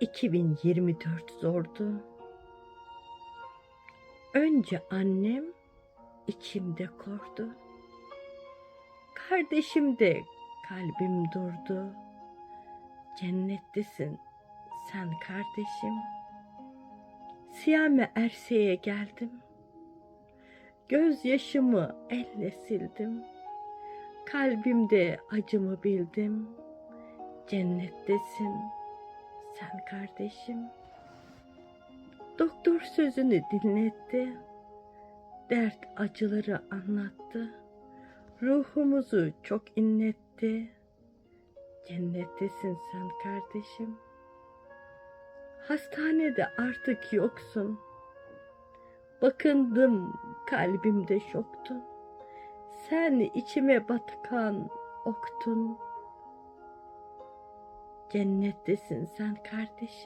2024 zordu. Önce annem içimde kordu. Kardeşim de kalbim durdu. Cennettesin sen kardeşim. Siyame Erse'ye geldim. Gözyaşımı elle sildim. Kalbimde acımı bildim. Cennettesin sen kardeşim. Doktor sözünü dinletti. Dert acıları anlattı. Ruhumuzu çok inletti. Cennettesin sen kardeşim. Hastanede artık yoksun. Bakındım kalbimde şoktun. Sen içime batkan oktun. Cennettesin sen kardeşim.